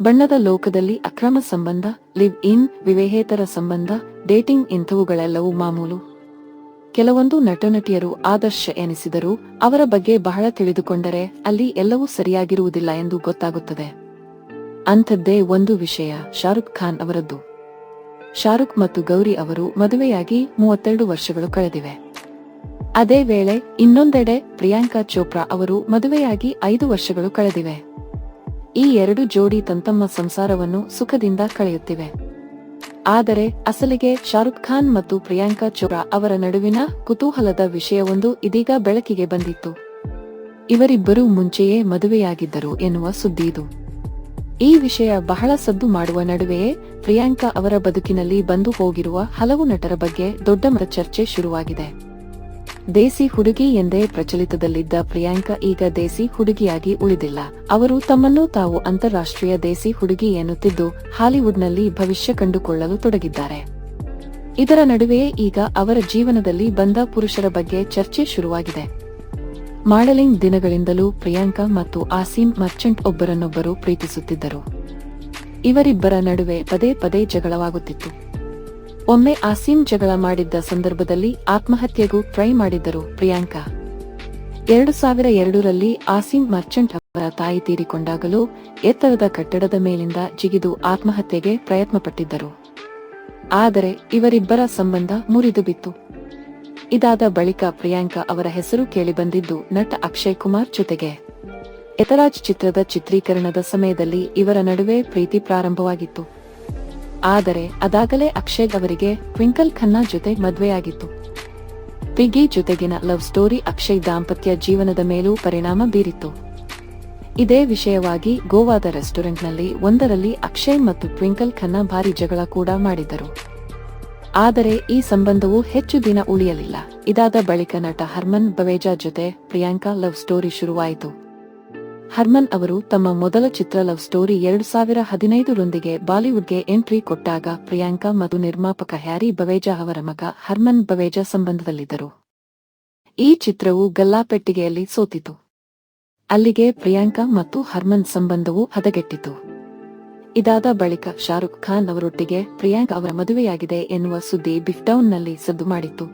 ಬಣ್ಣದ ಲೋಕದಲ್ಲಿ ಅಕ್ರಮ ಸಂಬಂಧ ಲಿವ್ ಇನ್ ವಿವೇಹೇತರ ಸಂಬಂಧ, ಡೇಟಿಂಗ್ ಇಂಥವುಗಳೆಲ್ಲವೂ ಮಾಮೂಲು. ಕೆಲವೊಂದು ನಟನಟಿಯರು ಆದರ್ಶ ಎನಿಸಿದರೂ ಅವರ ಬಗ್ಗೆ ಬಹಳ ತಿಳಿದುಕೊಂಡರೆ ಅಲ್ಲಿ ಎಲ್ಲವೂ ಸರಿಯಾಗಿರುವುದಿಲ್ಲ ಎಂದು ಗೊತ್ತಾಗುತ್ತದೆ. ಅಂಥದ್ದೇ ಒಂದು ವಿಷಯ, ಶಾರುಖ್ ಖಾನ್ ಅವರದ್ದು. ಶಾರುಖ್ ಮತ್ತು ಗೌರಿ ಅವರು ಮದುವೆಯಾಗಿ ಮೂವತ್ತೆರಡು ವರ್ಷಗಳು ಕಳೆದಿವೆ. ಅದೇ ವೇಳೆ ಇನ್ನೊಂದೆಡೆ ಪ್ರಿಯಾಂಕಾ ಚೋಪ್ರಾ ಅವರು ಮದುವೆಯಾಗಿ ಐದು ವರ್ಷಗಳು ಕಳೆದಿವೆ. ಈ ಎರಡು ಜೋಡಿ ತಂತಮ್ಮ ಸಂಸಾರವನ್ನು ಸುಖದಿಂದ ಕಳೆಯುತ್ತಿವೆ. ಆದರೆ ಅಸಲಿಗೆ ಶಾರುಖ್ ಖಾನ್ ಮತ್ತು ಪ್ರಿಯಾಂಕಾ ಚೋಪ್ರಾ ಅವರ ನಡುವಿನ ಕುತೂಹಲದ ವಿಷಯವೊಂದು ಇದೀಗ ಬೆಳಕಿಗೆ ಬಂದಿತ್ತು. ಇವರಿಬ್ಬರೂ ಮುಂಚೆಯೇ ಮದುವೆಯಾಗಿದ್ದರು ಎನ್ನುವ ಇದು. ಈ ವಿಷಯ ಬಹಳ ಸದ್ದು ಮಾಡುವ ನಡುವೆಯೇ ಪ್ರಿಯಾಂಕಾ ಅವರ ಬದುಕಿನಲ್ಲಿ ಬಂದು ಹೋಗಿರುವ ಹಲವು ನಟರ ಬಗ್ಗೆ ದೊಡ್ಡ ಮರ ಚರ್ಚೆ ಶುರುವಾಗಿದೆ. ದೇಸಿ ಹುಡುಗಿ ಎಂದೇ ಪ್ರಚಲಿತದಲ್ಲಿದ್ದ ಪ್ರಿಯಾಂಕಾ ಈಗ ದೇಸಿ ಹುಡುಗಿಯಾಗಿ ಉಳಿದಿಲ್ಲ. ಅವರು ತಮ್ಮನ್ನು ತಾವು ಅಂತಾರಾಷ್ಟ್ರೀಯ ದೇಸಿ ಹುಡುಗಿ ಎನ್ನುತ್ತಿದ್ದು ಹಾಲಿವುಡ್ನಲ್ಲಿ ಭವಿಷ್ಯ ಕಂಡುಕೊಳ್ಳಲು ತೊಡಗಿದ್ದಾರೆ. ಇದರ ನಡುವೆಯೇ ಈಗ ಅವರ ಜೀವನದಲ್ಲಿ ಬಂದ ಪುರುಷರ ಬಗ್ಗೆ ಚರ್ಚೆ ಶುರುವಾಗಿದೆ. ಮಾಡಲಿಂಗ್ ದಿನಗಳಿಂದಲೂ ಪ್ರಿಯಾಂಕಾ ಮತ್ತು ಆಸೀಮ್ ಮರ್ಚೆಂಟ್ ಒಬ್ಬರನ್ನೊಬ್ಬರು ಪ್ರೀತಿಸುತ್ತಿದ್ದರು. ಇವರಿಬ್ಬರ ನಡುವೆ ಪದೇ ಪದೇ ಜಗಳವಾಗುತ್ತಿತ್ತು. ಒಮ್ಮೆ ಆಸೀಮ್ ಜಗಳ ಮಾಡಿದ್ದ ಸಂದರ್ಭದಲ್ಲಿ ಆತ್ಮಹತ್ಯೆಗೂ ಟ್ರೈ ಮಾಡಿದ್ದರು ಪ್ರಿಯಾಂಕಾ. ಎರಡು ಸಾವಿರ ಎರಡರಲ್ಲಿ ಆಸೀಂ ಮರ್ಚೆಂಟ್ ಅವರ ತಾಯಿ ತೀರಿಕೊಂಡಾಗಲೂ ಎತ್ತರದ ಕಟ್ಟಡದ ಮೇಲಿಂದ ಜಿಗಿದು ಆತ್ಮಹತ್ಯೆಗೆ ಪ್ರಯತ್ನಪಟ್ಟಿದ್ದರು. ಆದರೆ ಇವರಿಬ್ಬರ ಸಂಬಂಧ ಮುರಿದು ಬಿತ್ತು. ಇದಾದ ಬಳಿಕ ಪ್ರಿಯಾಂಕಾ ಅವರ ಹೆಸರು ಕೇಳಿಬಂದಿದ್ದು ನಟ ಅಕ್ಷಯ್ ಕುಮಾರ್ ಜೊತೆಗೆ. ಎತರಾಜ್ ಚಿತ್ರದ ಚಿತ್ರೀಕರಣದ ಸಮಯದಲ್ಲಿ ಇವರ ನಡುವೆ ಪ್ರೀತಿ ಪ್ರಾರಂಭವಾಗಿತ್ತು. ಆದರೆ ಅದಾಗಲೇ ಅಕ್ಷಯ್ ಅವರಿಗೆ ಟ್ವಿಂಕಲ್ ಖನ್ನಾ ಜೊತೆ ಮದುವೆಯಾಗಿತ್ತು. ಪಿಗಿ ಜೊತೆಗಿನ ಲವ್ ಸ್ಟೋರಿ ಅಕ್ಷಯ್ ದಾಂಪತ್ಯ ಜೀವನದ ಮೇಲೂ ಪರಿಣಾಮ ಬೀರಿತ್ತು. ಇದೇ ವಿಷಯವಾಗಿ ಗೋವಾದ ರೆಸ್ಟೋರೆಂಟ್ನಲ್ಲಿ ಒಂದರಲ್ಲಿ ಅಕ್ಷಯ್ ಮತ್ತು ಟ್ವಿಂಕಲ್ ಖನ್ನಾ ಭಾರಿ ಜಗಳ ಕೂಡ ಮಾಡಿದ್ದರು ಆದರೆ ಈ ಸಂಬಂಧವು ಹೆಚ್ಚು ದಿನ ಉಳಿಯಲಿಲ್ಲ. ಇದಾದ ಬಳಿಕ ನಟ ಹರ್ಮನ್ ಬವೇಜಾ ಜೊತೆ ಪ್ರಿಯಾಂಕಾ ಲವ್ ಸ್ಟೋರಿ ಶುರುವಾಯಿತು. ಹರ್ಮನ್ ಅವರು ತಮ್ಮ ಮೊದಲ ಚಿತ್ರ ಲವ್ ಸ್ಟೋರಿ ಎರಡು ಸಾವಿರ ಹದಿನೈದರೊಂದಿಗೆ ಬಾಲಿವುಡ್ಗೆ ಎಂಟ್ರಿ ಕೊಟ್ಟಾಗ ಪ್ರಿಯಾಂಕಾ ಮತ್ತು ನಿರ್ಮಾಪಕ ಹ್ಯಾರಿ ಬವೇಜಾ ಅವರ ಮಗ ಹರ್ಮನ್ ಬವೇಜಾ ಸಂಬಂಧದಲ್ಲಿದ್ದರು. ಈ ಚಿತ್ರವು ಗಲ್ಲಾಪೆಟ್ಟಿಗೆಯಲ್ಲಿ ಸೋತಿತು. ಅಲ್ಲಿಗೆ ಪ್ರಿಯಾಂಕಾ ಮತ್ತು ಹರ್ಮನ್ ಸಂಬಂಧವು ಹದಗೆಟ್ಟಿತು. ಇದಾದ ಬಳಿಕ ಶಾರುಖ್ ಖಾನ್ ಅವರೊಟ್ಟಿಗೆ ಪ್ರಿಯಾಂಕಾ ಅವರ ಮದುವೆಯಾಗಿದೆ ಎನ್ನುವ ಸುದ್ದಿ ಬಿಫ್ಡೌನ್ನಲ್ಲಿ ಸದ್ದು ಮಾಡಿತ್ತು.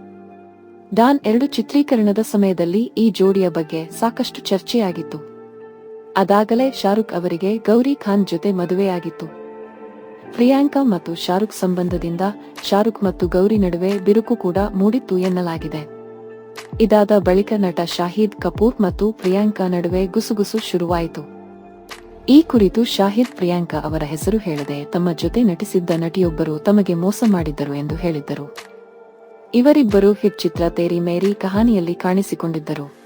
ಡಾನ್ ಎರಡು ಚಿತ್ರೀಕರಣದ ಸಮಯದಲ್ಲಿ ಈ ಜೋಡಿಯ ಬಗ್ಗೆ ಸಾಕಷ್ಟು ಚರ್ಚೆಯಾಗಿತ್ತು. ಅದಾಗಲೇ ಶಾರುಖ್ ಅವರಿಗೆ ಗೌರಿ ಖಾನ್ ಜೊತೆ ಮದುವೆಯಾಗಿತ್ತು. ಪ್ರಿಯಾಂಕಾ ಮತ್ತು ಶಾರುಖ್ ಸಂಬಂಧದಿಂದ ಶಾರುಖ್ ಮತ್ತು ಗೌರಿ ನಡುವೆ ಬಿರುಕು ಕೂಡ ಮೂಡಿತ್ತು ಎನ್ನಲಾಗಿದೆ. ಇದಾದ ಬಳಿಕ ನಟ ಶಾಹಿದ್ ಕಪೂರ್ ಮತ್ತು ಪ್ರಿಯಾಂಕಾ ನಡುವೆ ಗುಸುಗುಸು ಶುರುವಾಯಿತು. ಈ ಕುರಿತು ಶಾಹಿದ್ ಪ್ರಿಯಾಂಕಾ ಅವರ ಹೆಸರು ಹೇಳದೆ ತಮ್ಮ ಜೊತೆ ನಟಿಸಿದ್ದ ನಟಿಯೊಬ್ಬರು ತಮಗೆ ಮೋಸ ಮಾಡಿದ್ದರು ಎಂದು ಹೇಳಿದ್ದರು. ಇವರಿಬ್ಬರು ಹಿಟ್ ಚಿತ್ರ ತೇರಿ ಮೇರಿ ಕಹಾನಿಯಲ್ಲಿ ಕಾಣಿಸಿಕೊಂಡಿದ್ದರು.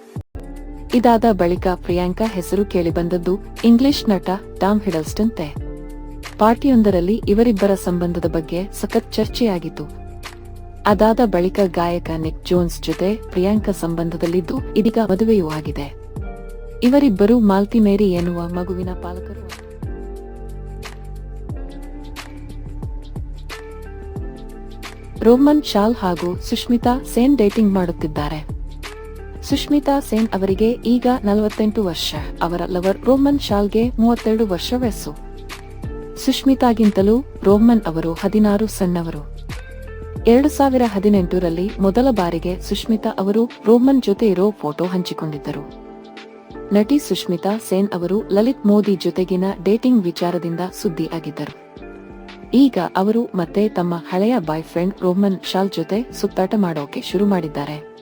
ಇದಾದ ಬಳಿಕ ಪ್ರಿಯಾಂಕಾ ಹೆಸರು ಕೇಳಿಬಂದದ್ದು ಇಂಗ್ಲಿಷ್ ನಟ ಟಾಮ್ ಹಿಡಲ್ಸ್ಟನ್ ತೆ ಪಾರ್ಟಿಯೊಂದರಲ್ಲಿ ಇವರಿಬ್ಬರ ಸಂಬಂಧದ ಬಗ್ಗೆ ಸಖತ್ ಚರ್ಚೆಯಾಗಿತ್ತು. ಅದಾದ ಬಳಿಕ ಗಾಯಕ ನಿಕ್ ಜೋನ್ಸ್ ಜೊತೆ ಪ್ರಿಯಾಂಕಾ ಸಂಬಂಧದಲ್ಲಿದ್ದು ಇದೀಗ ಮದುವೆಯೂ ಆಗಿದೆ. ಇವರಿಬ್ಬರು ಮಾಲ್ತಿ ಮೇರಿ ಎನ್ನುವ ಮಗುವಿನ ಪಾಲಕರು. ರೋಮನ್ ಶಾಲ್ ಹಾಗೂ ಸುಷ್ಮಿತಾ ಸೇನ್ ಡೇಟಿಂಗ್ ಮಾಡುತ್ತಿದ್ದಾರೆ. ಸುಷ್ಮಿತಾ ಸೇನ್ ಅವರಿಗೆ ಈಗ ನಲವತ್ತೆಂಟು ವರ್ಷ. ಅವರ ಲವರ್ ರೋಮನ್ ಶಾಲ್ಗೆ ಮೂವತ್ತೆರಡು ವರ್ಷ ವಯಸ್ಸು. ಸುಷ್ಮಿತಾಗಿಂತಲೂ ರೋಮನ್ ಅವರು ಹದಿನಾರು ಸಣ್ಣವರು. ಎರಡು ಸಾವಿರ ಹದಿನೆಂಟರಲ್ಲಿ ಮೊದಲ ಬಾರಿಗೆ ಸುಷ್ಮಿತಾ ಅವರು ರೋಮನ್ ಜೊತೆ ಇರೋ ಫೋಟೋ ಹಂಚಿಕೊಂಡಿದ್ದರು. ನಟಿ ಸುಷ್ಮಿತಾ ಸೇನ್ ಅವರು ಲಲಿತ್ ಮೋದಿ ಜೊತೆಗಿನ ಡೇಟಿಂಗ್ ವಿಚಾರದಿಂದ ಸುದ್ದಿ ಆಗಿದ್ದರು. ಈಗ ಅವರು ಮತ್ತೆ ತಮ್ಮ ಹಳೆಯ ಬಾಯ್ ಫ್ರೆಂಡ್ ರೋಮನ್ ಶಾಲ್ ಜೊತೆ ಸುತ್ತಾಟ ಮಾಡೋಕೆ ಶುರು ಮಾಡಿದ್ದಾರೆ.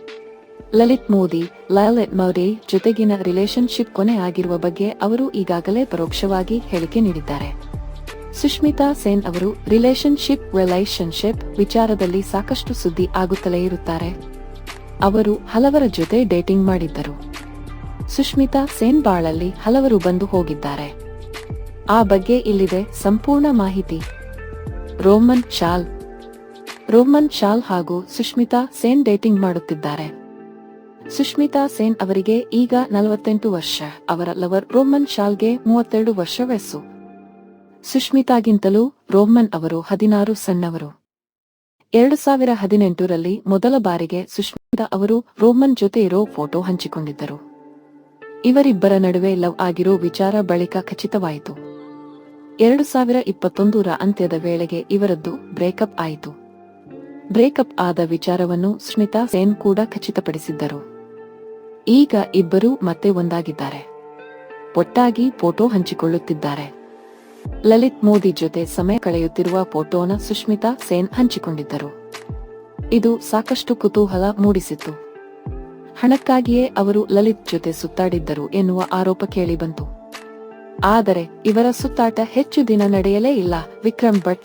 ಲಲಿತ್ ಮೋದಿ ಲಲಿತ್ ಮೋದಿ ಜೊತೆಗಿನ ರಿಲೇಶನ್ಶಿಪ್ ಕೊನೆ ಆಗಿರುವ ಬಗ್ಗೆ ಅವರು ಈಗಾಗಲೇ ಪರೋಕ್ಷವಾಗಿ ಹೇಳಿಕೆ ನೀಡಿದ್ದಾರೆ. ಸುಷ್ಮಿತಾ ಸೇನ್ ಅವರು ರಿಲೇಶನ್ಶಿಪ್ ರಿಲೇಶನ್ಶಿಪ್ ವಿಚಾರದಲ್ಲಿ ಸಾಕಷ್ಟು ಸುದ್ದಿ ಆಗುತ್ತಲೇ ಇರುತ್ತಾರೆ. ಅವರು ಹಲವರ ಜೊತೆ ಡೇಟಿಂಗ್ ಮಾಡಿದ್ದರು. ಸುಷ್ಮಿತಾ ಸೇನ್ ಬಾಳಲ್ಲಿ ಹಲವರು ಬಂದು ಹೋಗಿದ್ದಾರೆ. ಆ ಬಗ್ಗೆ ಇಲ್ಲಿದೆ ಸಂಪೂರ್ಣ ಮಾಹಿತಿ. Roman shawl. ರೋಮನ್ ಶಾಲ್ ಹಾಗೂ ಸುಷ್ಮಿತಾ ಸೇನ್ ಡೇಟಿಂಗ್ ಮಾಡುತ್ತಿದ್ದಾರೆ. ಸುಷ್ಮಿತಾ ಸೇನ್ ಅವರಿಗೆ ಈಗ ನಲವತ್ತೆಂಟು ವರ್ಷ, ಅವರ ಲವರ್ ರೋಮನ್ ಶಾಲ್ಗೆ ಮೂವತ್ತೆರಡು ವರ್ಷ ವಯಸ್ಸು. ಸುಷ್ಮಿತಾಗಿಂತಲೂ ರೋಮನ್ ಅವರು ಹದಿನಾರು ಸಣ್ಣವರು. ಎರಡು ಸಾವಿರ ಹದಿನೆಂಟರಲ್ಲಿ ಮೊದಲ ಬಾರಿಗೆ ಸುಷ್ಮಿತಾ ಅವರು ರೋಮನ್ ಜೊತೆ ಇರೋ ಫೋಟೋ ಹಂಚಿಕೊಂಡಿದ್ದರು. ಇವರಿಬ್ಬರ ನಡುವೆ ಲವ್ ಆಗಿರೋ ವಿಚಾರ ಬಳಿಕ ಖಚಿತವಾಯಿತು. ಎರಡು ಸಾವಿರ ಇಪ್ಪತ್ತೊಂದರ ಅಂತ್ಯದ ವೇಳೆಗೆ ಇವರದ್ದು ಬ್ರೇಕಪ್ ಆಯಿತು. ಬ್ರೇಕಪ್ ಆದ ವಿಚಾರವನ್ನು ಸ್ಮಿತಾ ಸೇನ್ ಕೂಡ ಖಚಿತಪಡಿಸಿದ್ದರು. ಈಗ ಇಬ್ಬರೂ ಮತ್ತೆ ಒಂದಾಗಿದ್ದಾರೆ. ಒಟ್ಟಾಗಿ ಫೋಟೋ ಹಂಚಿಕೊಳ್ಳುತ್ತಿದ್ದಾರೆ. ಲಲಿತ್ ಮೋದಿ ಜೊತೆ ಸಮಯ ಕಳೆಯುತ್ತಿರುವ ಫೋಟೋನ ಸುಷ್ಮಿತಾ ಸೇನ್ ಹಂಚಿಕೊಂಡಿದ್ದರು. ಇದು ಸಾಕಷ್ಟು ಕುತೂಹಲ ಮೂಡಿಸಿತ್ತು. ಹಣಕ್ಕಾಗಿಯೇ ಅವರು ಲಲಿತ್ ಜೊತೆ ಸುತ್ತಾಡಿದ್ದರು ಎನ್ನುವ ಆರೋಪ ಕೇಳಿಬಂತು. ಆದರೆ ಇವರ ಸುತ್ತಾಟ ಹೆಚ್ಚು ದಿನ ನಡೆಯಲೇ ಇಲ್ಲ, ವಿಕ್ರಮ್ ಭಟ್.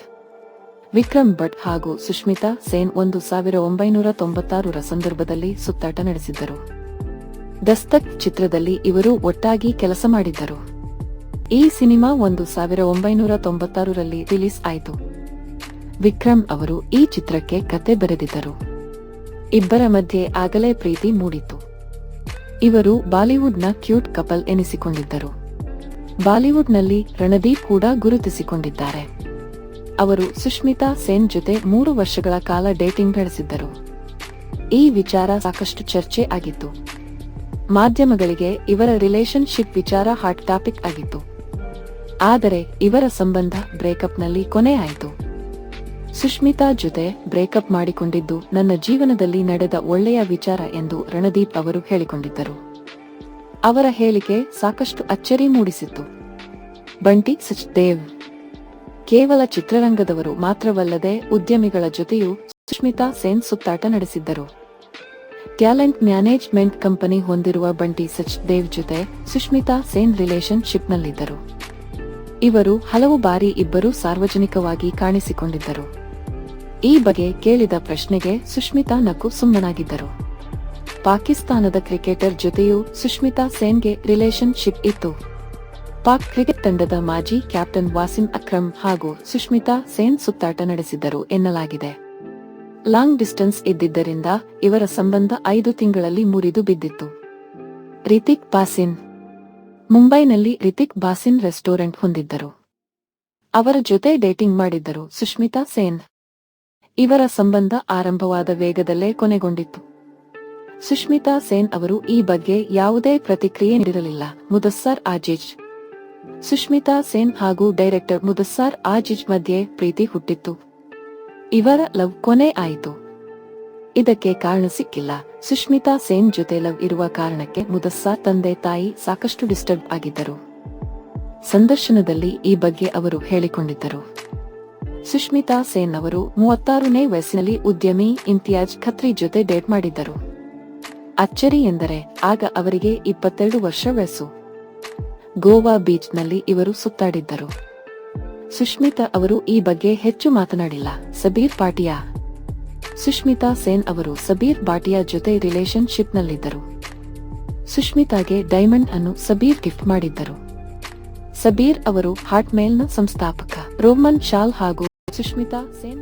ವಿಕ್ರಮ್ ಭಟ್ ಹಾಗೂ ಸುಷ್ಮಿತಾ ಸೇನ್ ಒಂದು ಸಾವಿರ ಒಂಬೈನೂರ ತೊಂಬತ್ತಾರರ ಸಂದರ್ಭದಲ್ಲಿ ಸುತ್ತಾಟ ನಡೆಸಿದ್ದರು. ದಸ್ತಕ್ ಚಿತ್ರದಲ್ಲಿ ಇವರು ಒಟ್ಟಾಗಿ ಕೆಲಸ ಮಾಡಿದ್ದರು. ಈ ಸಿನಿಮಾ ಒಂದು ಸಾವಿರ ಒಂಬೈನೂರ ತೊಂಬತ್ತಾರರಲ್ಲಿ ರಿಲೀಸ್ ಆಯಿತು. ವಿಕ್ರಮ್ ಅವರು ಈ ಚಿತ್ರಕ್ಕೆ ಕತೆ ಬರೆದಿದ್ದರು. ಇಬ್ಬರ ಮಧ್ಯೆ ಆಗಲೇ ಪ್ರೀತಿ ಮೂಡಿತು ಇವರು ಬಾಲಿವುಡ್ನ ಕ್ಯೂಟ್ ಕಪಲ್ ಎನಿಸಿಕೊಂಡಿದ್ದರು. ಬಾಲಿವುಡ್ನಲ್ಲಿ ರಣದೀಪ್ ಕೂಡ ಗುರುತಿಸಿಕೊಂಡಿದ್ದಾರೆ. ಅವರು ಸುಷ್ಮಿತಾ ಸೇನ್ ಜೊತೆ ಮೂರು ವರ್ಷಗಳ ಕಾಲ ಡೇಟಿಂಗ್ ನಡೆಸಿದ್ದರು. ಈ ವಿಚಾರ ಸಾಕಷ್ಟು ಚರ್ಚೆ ಆಗಿತ್ತು. ಮಾಧ್ಯಮಗಳಿಗೆ ಇವರ ರಿಲೇಶನ್ಶಿಪ್ ವಿಚಾರ ಹಾಟ್ ಟಾಪಿಕ್ ಆಗಿತ್ತು. ಆದರೆ ಇವರ ಸಂಬಂಧ ಬ್ರೇಕಪ್ನಲ್ಲಿ ಕೊನೆ ಆಯಿತು. ಸುಷ್ಮಿತಾ ಜೊತೆ ಬ್ರೇಕಪ್ ಮಾಡಿಕೊಂಡಿದ್ದು ನನ್ನ ಜೀವನದಲ್ಲಿ ನಡೆದ ಒಳ್ಳೆಯ ವಿಚಾರ ಎಂದು ರಣದೀಪ್ ಅವರು ಹೇಳಿಕೊಂಡಿದ್ದರು. ಅವರ ಹೇಳಿಕೆ ಸಾಕಷ್ಟು ಅಚ್ಚರಿ ಮೂಡಿಸಿತ್ತು. ಬಂಟಿ ಸಚ್ದೇವ್. ಕೇವಲ ಚಿತ್ರರಂಗದವರು ಮಾತ್ರವಲ್ಲದೆ ಉದ್ಯಮಿಗಳ ಜೊತೆಯೂ ಸುಷ್ಮಿತಾ ಸೇನ್ ಸುತ್ತಾಟ ನಡೆಸಿದ್ದರು. ಟ್ಯಾಲೆಂಟ್ ಮ್ಯಾನೇಜ್ಮೆಂಟ್ ಕಂಪನಿ ಹೊಂದಿರುವ ಬಂಟಿ ಸಚ್ದೇವ್ ಜೊತೆ ಸುಷ್ಮಿತಾ ಸೇನ್ ರಿಲೇಶನ್ಶಿಪ್ನಲ್ಲಿದ್ದರು ಇವರು ಹಲವು ಬಾರಿ ಇಬ್ಬರೂ ಸಾರ್ವಜನಿಕವಾಗಿ ಕಾಣಿಸಿಕೊಂಡಿದ್ದರು. ಈ ಬಗ್ಗೆ ಕೇಳಿದ ಪ್ರಶ್ನೆಗೆ ಸುಷ್ಮಿತಾ ನಕ್ಕು ಸುಮ್ಮನಾಗಿದ್ದರು. ಪಾಕಿಸ್ತಾನದ ಕ್ರಿಕೆಟರ್ ಜೊತೆಯೂ ಸುಷ್ಮಿತಾ ಸೇನ್ಗೆ ರಿಲೇಶನ್ಶಿಪ್ ಇತ್ತು. ಪಾಕ್ ಕ್ರಿಕೆಟ್ ತಂಡದ ಮಾಜಿ ಕ್ಯಾಪ್ಟನ್ ವಾಸಿಂ ಅಕ್ರಮ್ ಹಾಗೂ ಸುಷ್ಮಿತಾ ಸೇನ್ ಸುತ್ತಾಟ ನಡೆಸಿದ್ದರು ಎನ್ನಲಾಗಿದೆ. ಲಾಂಗ್ ಡಿಸ್ಟೆನ್ಸ್ ಇದ್ದಿದ್ದರಿಂದ ಇವರ ಸಂಬಂಧ ಐದು ತಿಂಗಳಲ್ಲಿ ಮುರಿದು ಬಿದ್ದಿತ್ತು. ರಿತಿಕ್ ಬಾಸಿನ್. ಮುಂಬೈನಲ್ಲಿ ರಿತಿಕ್ ಬಾಸಿನ್ ರೆಸ್ಟೋರೆಂಟ್ ಹೊಂದಿದ್ದರು. ಅವರ ಜೊತೆ ಡೇಟಿಂಗ್ ಮಾಡಿದ್ದರು ಸುಷ್ಮಿತಾ ಸೇನ್. ಇವರ ಸಂಬಂಧ ಆರಂಭವಾದ ವೇಗದಲ್ಲೇ ಕೊನೆಗೊಂಡಿತ್ತು. ಸುಷ್ಮಿತಾ ಸೇನ್ ಅವರು ಈ ಬಗ್ಗೆ ಯಾವುದೇ ಪ್ರತಿಕ್ರಿಯೆ ನೀಡಿರಲಿಲ್ಲ. ಮುದಸ್ಸರ್ ಆಜಿಜ್. ಸುಷ್ಮಿತಾ ಸೇನ್ ಹಾಗೂ ಡೈರೆಕ್ಟರ್ ಮುದಸ್ಸಾರ್ ಆಜಿಜ್ ಮಧ್ಯೆ ಪ್ರೀತಿ ಹುಟ್ಟಿತ್ತು. ಇವರ ಲವ್ ಕೊನೆ ಆಯಿತು. ಇದಕ್ಕೆ ಕಾರಣ ಸಿಕ್ಕಿಲ್ಲ. ಸುಷ್ಮಿತಾ ಸೇನ್ ಜೊತೆ ಲವ್ ಇರುವ ಕಾರಣಕ್ಕೆ ಮುದಸ್ಸಾ ತಂದೆ ತಾಯಿ ಸಾಕಷ್ಟು ಡಿಸ್ಟರ್ಬ್ ಆಗಿದ್ದರು. ಸಂದರ್ಶನದಲ್ಲಿ ಈ ಬಗ್ಗೆ ಅವರು ಹೇಳಿಕೊಂಡಿದ್ದರು. ಸುಷ್ಮಿತಾ ಸೇನ್ ಅವರು ಮೂವತ್ತಾರನೇ ವಯಸ್ಸಿನಲ್ಲಿ ಉದ್ಯಮಿ ಇಮ್ತಿಯಾಜ್ ಖತ್ರಿ ಜೊತೆ ಡೇಟ್ ಮಾಡಿದ್ದರು. ಅಚ್ಚರಿ ಎಂದರೆ ಆಗ ಅವರಿಗೆ ಇಪ್ಪತ್ತೆರಡು ವರ್ಷ ವಯಸ್ಸು. ಗೋವಾ ಬೀಚ್ನಲ್ಲಿ ಇವರು ಸುತ್ತಾಡಿದ್ದರು. ಸುಷ್ಮಿತಾ ಅವರು ಈ ಬಗ್ಗೆ ಹೆಚ್ಚು ಮಾತನಾಡಿಲ್ಲ. ಸಬೀರ್ ಪಾಟಿಯಾ ಸುಷ್ಮಿತಾ ಸೇನ್ ಅವರು ಸಬೀರ್ ಬಾಟಿಯಾ ಜೊತೆ ರಿಲೇಷನ್ಶಿಪ್ನಲ್ಲಿದ್ದರು ಸುಷ್ಮಿತಾಗೆ ಡೈಮಂಡ್ ಅನ್ನು ಸಬೀರ್ ಗಿಫ್ಟ್ ಮಾಡಿದ್ದರು. ಸಬೀರ್ ಅವರು ಹಾಟ್ಮೇಲ್ನ ಸಂಸ್ಥಾಪಕ ರೋಮನ್ ಶಾಲ್ ಹಾಗೂ ಸುಷ್ಮಿತಾ ಸೇನ್